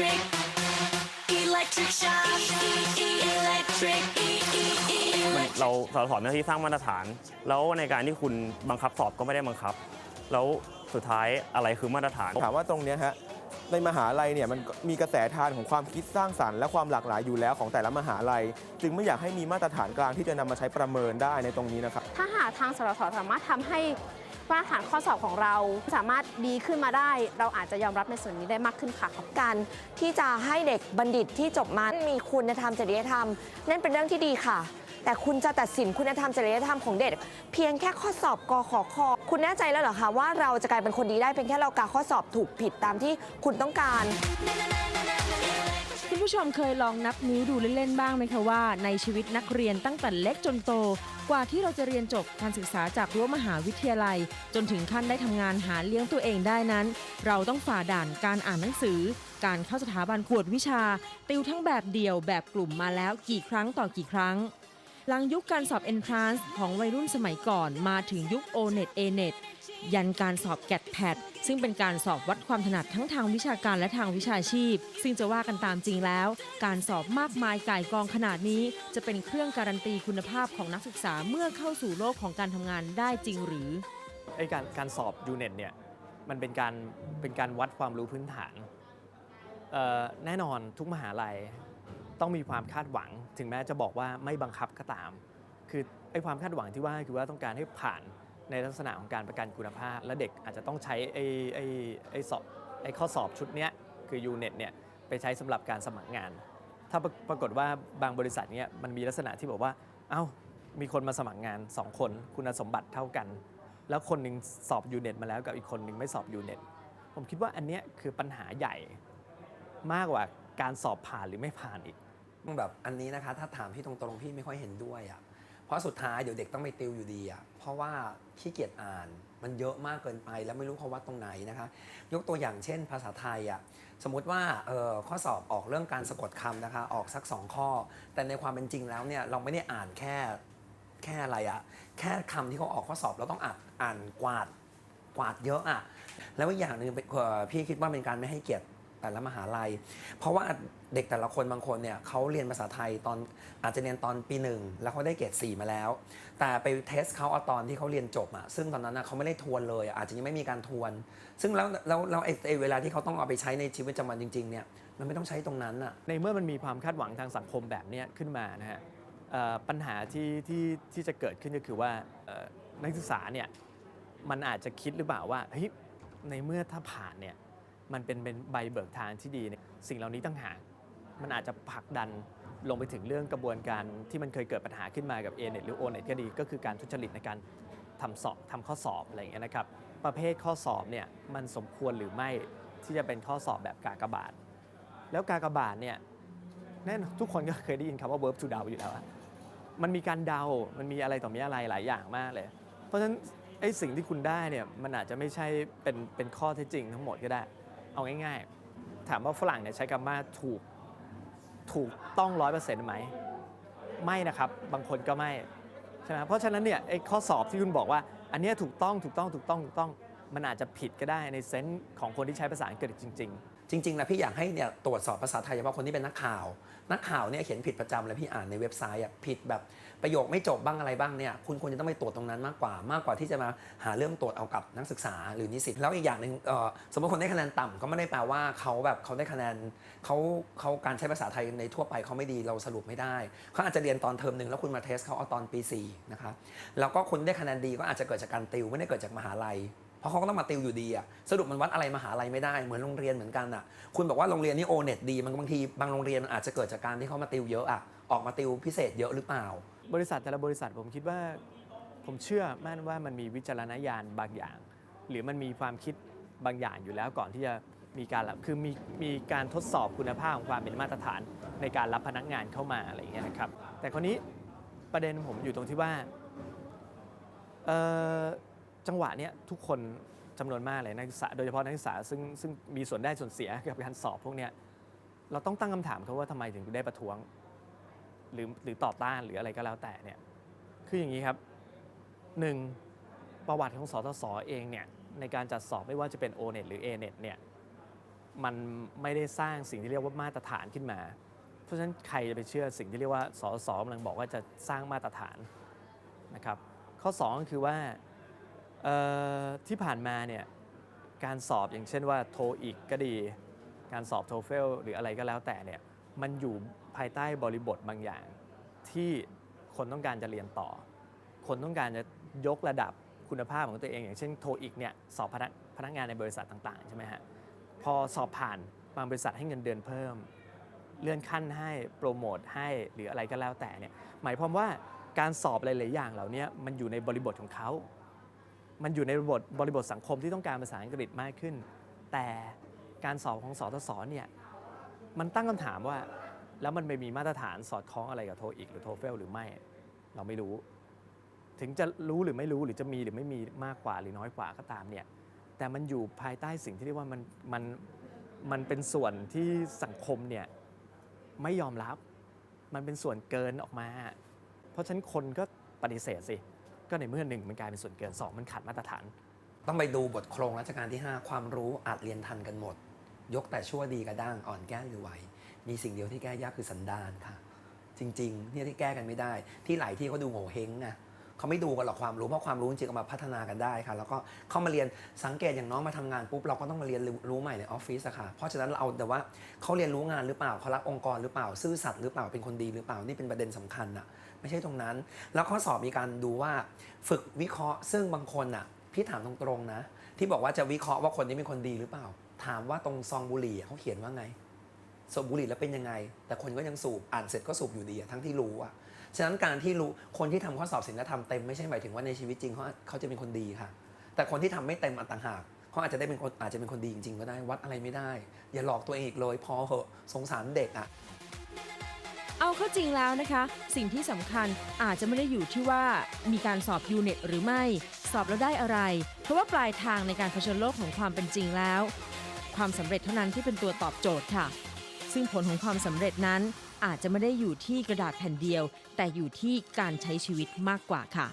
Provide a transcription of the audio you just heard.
electric, electric shock, electric, มัน electric. เราสสอนหน้าที่สร้างมาตรฐาน แล้วในการที่คุณบังคับสอบก็ไม่ได้บังคับ แล้วสุดท้ายอะไรคือมาตรฐาน ถามว่าตรงเนี้ยฮะในมหาลัยเนี่ยมันก็มีกระแสทานของความคิดสร้างสรรค์และความหลากหลายอยู่แล้วของแต่ละมหาลัย จึงไม่อยากให้มีมาตรฐานกลางที่จะนำมาใช้ประเมินได้ในตรงนี้นะครับ ถ้าหากทางสรสสามารถทำให้ มาตรฐานข้อสอบของเราสามารถดีขึ้นมาได้ เราอาจจะยอมรับในส่วนนี้ได้มากขึ้นค่ะการที่จะให้เด็กบัณฑิตที่จบมา มีคุณธรรมจริยธรรม นั่นเป็นเรื่องที่ดีค่ะ แต่คุณจะตัดสินคุณธรรมจริยธรรมของเด็ก เพียงแค่ข้อสอบกขอคอคุณแน่ใจแล้วเหรอคะว่าเราจะกลายเป็นคนดีได้เพียงแค่เรากาข้อสอบถูกผิดตามที่คุณต้องการ คุณผู้ชมเคยลองนับนิ้วดูเล่นๆบ้างไหมคะว่า ในชีวิตนักเรียนตั้งแต่เล็กจนโต กว่าที่เราจะเรียนจบการศึกษาจากรั้วมหาวิทยาลัย จนถึงขั้นได้ทำงานหาเลี้ยงตัวเองได้นั้น เราต้องฝ่าด่านการอ่านหนังสือ การเข้าสถาบันกวดวิชา ติวทั้งแบบเดี่ยวแบบกลุ่มมาแล้วกี่ครั้งต่อกี่ครั้ง หลังยุคการสอบ Entrance ของวัยรุ่นสมัยก่อนมาถึงยุค O-NET A-NET ยันการสอบ GAT PAT ซึ่งเป็นการสอบวัดความถนัดทั้งทางวิชาการและทางวิชาชีพ ซึ่งจะว่ากันตามจริงแล้ว การสอบมากมายก่ายกองขนาดนี้ จะเป็นเครื่องการันตีคุณภาพของนักศึกษาเมื่อเข้าสู่โลกของการทำงานได้จริงหรือไอ้การการสอบยูเน็ตเนี่ยมันเป็นการเป็นการวัดความรู้พื้นฐานแน่นอนทุกมหาลัยต้องมีความคาดหวัง ถึงแม้จะบอกว่าไม่บังคับก็ตาม คือไอ้ความคาดหวังที่ว่าคือว่าต้องการให้ผ่าน ในลักษณะของการประกันคุณภาพ และเด็กอาจจะต้องใช้ไอ้ไอ้ไอ้สอบไอ้ข้อสอบชุดเนี้ยคือยูเน็ตเนี่ยไปใช้สำหรับการสมัครงาน ถ้าปรากฏว่าบางบริษัทเนี่ยมันมีลักษณะที่บอกว่า เอ้ามีคนมาสมัครงาน 2 คนคุณสมบัติเท่ากัน แล้วคนหนึ่งสอบยูเน็ตมาแล้วกับอีกคนหนึ่งไม่สอบยูเน็ตผมคิดว่าอันเนี้ยคือปัญหาใหญ่มากกว่าการสอบผ่านหรือไม่ผ่านอีกแบบอันนี้นะคะ ถ้าถามพี่ตรงๆ พี่ไม่ค่อยเห็นด้วยอะ่ะ เพราะสุดท้ายเดี๋ยวเด็กต้องไปติวอยู่ดีอะ่ะเพราะว่าขี้เกียจอ่านมันเยอะมากเกินไปแล้วไม่รู้เขาวัดตรงไหนนะคะ ยกตัวอย่างเช่นภาษาไทยอะ่ะสมมติว่าออข้อสอบออกเรื่องการสะกดคำนะคะ ออกสักสองข้อ แต่ในความเป็นจริงแล้วเนี่ยเราไม่ได้อ่านแค่แค่อะไรอะ่ะแค่คำที่เขาออกข้อสอบเราต้องอ่านอ่านกวาดกวาดเยอะอะแล้วอีกอย่างหนึ่งเป็พี่คิดว่าเป็นการไม่ให้เกียรติ แต่ละมหาลัย เพราะว่าเด็กแต่ละคนบางคนเนี่ยเขาเรียนภาษาไทยตอนอาจจะเรียนตอนปีหนึ่งแล้วเขาได้เกรดสี่มาแล้ว แต่ไปเทสเขาเอาตอนที่เขาเรียนจบอะซึ่งตอนนั้นน่ะเขาไม่ได้ทวนเลยอาจจะยังไม่มีการทวน ซึ่งแล้วแล้วแล้วไอ้เวลาที่เขาต้องเอาไปใช้ในชีวิตประจำวันจริงๆเนี่ยมันไม่ต้องใช้ตรงนั้นอะในเมื่อมันมีความคาดหวังทางสังคมแบบเนี้ยขึ้นมานะฮะเอ่อปัญหาที่ที่ที่จะเกิดขึ้นก็คือว่าเอ่อนักศึกษาเนี่ยมันอาจจะคิดหรือเปล่าว่าเฮ้ยในเมื่อถ้าผ่านเนี่ย มันเป็นเป็นใบเบิกทางที่ดีเนี่ยสิ่งเหล่านี้ตั้งหากมันอาจจะผลักดันลงไปถึงเรื่องกระบวนการที่มันเคยเกิดปัญหาขึ้นมากับ A n e t หรือ O n e t ก็ดี ก็คือการทุจริตในการทำสอบทำข้อสอบอะไรอย่างเงี้ยนะครับ ประเภทข้อสอบเนี่ยมันสมควรหรือไม่ที่จะเป็นข้อสอบแบบกากบาท แล้วกากบาทเนี่ยแน่นทุกคนก็เคยได้ยินคำว่า verb to เดาอยู่แล้วมันมีการเดา มันมีอะไรต่อมีอะไรหลายอย่างมากเลย เพราะฉะนั้นไอ้สิ่งที่คุณได้เนี่ยมันอาจจะไม่ใช่เป็นเป็นข้อเท็จจริงทั้งหมดก็ได้ เอาง่ายๆ ถามว่าฝรั่งเนี่ยใช้คำว่าถูกถูกต้องร้อยเปอร์เซ็นต์ไหมไม่นะครับ บางคนก็ไม่ใช่ไหมเพราะฉะนั้นเนี่ยไอ้ข้อสอบที่คุณบอกว่า อันเนี้ยถูกต้องถูกต้องถูกต้องถูกต้อง มันอาจจะผิดก็ได้ในเซนส์ของคนที่ใช้ภาษาอังกฤษจริง ๆ จริงๆแล้วพี่อยากให้เนี่ยตรวจสอบภาษาไทยเฉพาะคนที่เป็นนักข่าว นักข่าวเนี่ยเขียนผิดประจำเลยพี่อ่านในเว็บไซต์อะผิดแบบประโยคไม่จบบ้างอะไรบ้างเนี่ยคุณควรจะต้องไปตรวจตรงนั้นมากกว่ามากกว่าที่จะมาหาเรื่องตรวจเอากับนักศึกษาหรือนิสิตแล้วอีกอย่างหนึ่งเอ่อสมมติคนได้คะแนนต่ำก็ไม่ได้แปลว่าเขาแบบเขาได้คะแนนเขาเขาการใช้ภาษาไทยในทั่วไปเขาไม่ดีเราสรุปไม่ได้เขาอาจจะเรียนตอนเทอมหนึ่งแล้วคุณมาเทสเขาเอาตอนปี4นะคะแล้วก็คุณได้คะแนนดีก็อาจจะเกิดจากการติวไม่ได้เกิดจากมหาลัย เพราะเขาก็ต้องมาติวอยู่ดีอะสรุปมันวัดอะไรมหาลัยไม่ได้เหมือนโรงเรียนเหมือนกันอะคุณบอกว่าโรงเรียนนี่โอเน็ตดีมันบางทีบางโรงเรียนมันอาจจะเกิดจากการที่เขามาติวเยอะอะออกมาติวพิเศษเยอะหรือเปล่า บริษัทแต่ละบริษัทผมคิดว่า ผมเชื่อมั่นว่ามันมีวิจารณญาณบางอย่าง หรือมันมีความคิดบางอย่างอยู่แล้วก่อนที่จะมีการรับคือมีมีการทดสอบคุณภาพของความเป็นมาตรฐานในการรับพนักงานเข้ามาอะไรอย่างเงี้ยนะครับ แต่คนนี้ประเด็นผมอยู่ตรงที่ว่าเอ่อ จังหวะเนี้ยทุกคนจำนวนมากเลยนักศึกษาโดยเฉพาะนักศึกษาซึ่งซึ่งมีส่วนได้ส่วนเสียกับการสอบพวกเนี้ยเราต้องตั้งคำถามเขาว่าทำไมถึงได้ประท้วง หรือหรือต่อต้านหรืออะไรก็แล้วแต่เนี่ยคืออย่างนี้ครับหนึ่งประวัติของสทศเองเนี่ยในการจัดสอบไม่ว่าจะเป็น O-NET หรือ A-NET เนี่ยมันไม่ได้สร้างสิ่งที่เรียกว่ามาตรฐานขึ้นมา เพราะฉะนั้นใครจะไปเชื่อสิ่งที่เรียกว่าสสกำลังบอกว่าจะสร้างมาตรฐานนะครับข้อ2ก็คือว่า ที่ผ่านมาเนี่ยการสอบอย่างเช่นว่าโทอีกก็ดี การสอบโทเฟลหรืออะไรก็แล้วแต่เนี่ยมันอยู่ภายใต้บริบทบางอย่าง ที่คนต้องการจะเรียนต่อ คนต้องการจะยกระดับคุณภาพของตัวเอง อย่างเช่นโทอีกเนี่ยสอบพนักพนักงานในบริษัทต่างๆใช่ไหมฮะพอสอบผ่านบางบริษัทให้เงินเดือนเพิ่ม เลื่อนขั้นให้โปรโมทให้หรืออะไรก็แล้วแต่เนี่ยหมายความว่าการสอบหลายๆอย่างเหล่านี้มันอยู่ในบริบทของเขา มันอยู่ในบทบริบทสังคมที่ต้องการภาษาอังกฤษมากขึ้น แต่การสอบของสอทศเนี่ยมันตั้งคำถามว่า แล้วมันไม่มีมาตรฐานสอดคล้องอะไรกับโทอีกหรือโทเฟลหรือไม่ เราไม่รู้ ถึงจะรู้หรือไม่รู้หรือจะมีหรือไม่มีมากกว่าหรือน้อยกว่าก็ตามเนี่ยแต่มันอยู่ภายใต้สิ่งที่เรียกว่ามันมันมันเป็นส่วนที่สังคมเนี่ยไม่ยอมรับ มันเป็นส่วนเกินออกมา เพราะฉะนั้นคนก็ปฏิเสธสิ ก็ในเมื่อหนึ่งมันกลายเป็นส่วนเกินสองมันขัดมาตรฐาน ต้องไปดูบทโครงรัชกาลที่ 5 ความรู้อาจเรียนทันกันหมด ยกแต่ชั่วดีกระด้างอ่อนแก้หรือไหวมีสิ่งเดียวที่แก้ยากคือสันดานค่ะ จริงๆเนี่ยที่แก้กันไม่ได้ ที่หลายที่เขาดูโง่เฮงนะ เขาไม่ดูกันหรอกความรู้เพราะความรู้จริงๆเอามาพัฒนากันได้ค่ะ แล้วก็เข้ามาเรียนสังเกตอย่างน้องมาทำงานปุ๊บเราก็ต้องมาเรียนรู้ใหม่ในออฟฟิศอะค่ะเพราะฉะนั้นเราเอาแต่ว่าเขาเรียนรู้งานหรือเปล่าเขารักองค์กรหรือเปล่าซื่อสัตย์หรือเปล่าเป็นคนดีหรือเปล่านี่เป็นประเด็นสำคัญอะไม่ใช่ตรงนั้น แล้วข้อสอบมีการดูว่าฝึกวิเคราะห์ ซึ่งบางคนอะพี่ถามตรงๆนะ ที่บอกว่าจะวิเคราะห์ว่าคนนี้เป็นคนดีหรือเปล่า ถามว่าตรงซองบุหรี่อะเขาเขียนว่าไง สูบบุหรี่แล้วเป็นยังไง แต่คนก็ยังสูบอ่านเสร็จก็สูบอยู่ดีอะทั้งที่รู้อะ ฉะนั้นการที่รู้คนที่ทำข้อสอบศีลธรรมเต็มไม่ใช่หมายถึงว่าในชีวิตจริงเขาเขาจะเป็นคนดีค่ะ แต่คนที่ทำไม่เต็มอันต่างหากเขาอาจจะได้เป็นคนอาจจะเป็นคนดีจริงๆก็ได้วัดอะไรไม่ได้ อย่าหลอกตัวเองอีกเลยพอเหอะสงสารเด็กอะเอาเข้าจริงแล้วนะคะ สิ่งที่สำคัญอาจจะไม่ได้อยู่ที่ว่ามีการสอบยูเน็ตหรือไม่ สอบแล้วได้อะไร เพราะว่าปลายทางในการเผชิญโลกของความเป็นจริงแล้ว ความสำเร็จเท่านั้นที่เป็นตัวตอบโจทย์ค่ะ ซึ่งผลของความสำเร็จนั้น อาจจะไม่ได้อยู่ที่กระดาษแผ่นเดียว แต่อยู่ที่การใช้ชีวิตมากกว่าค่ะ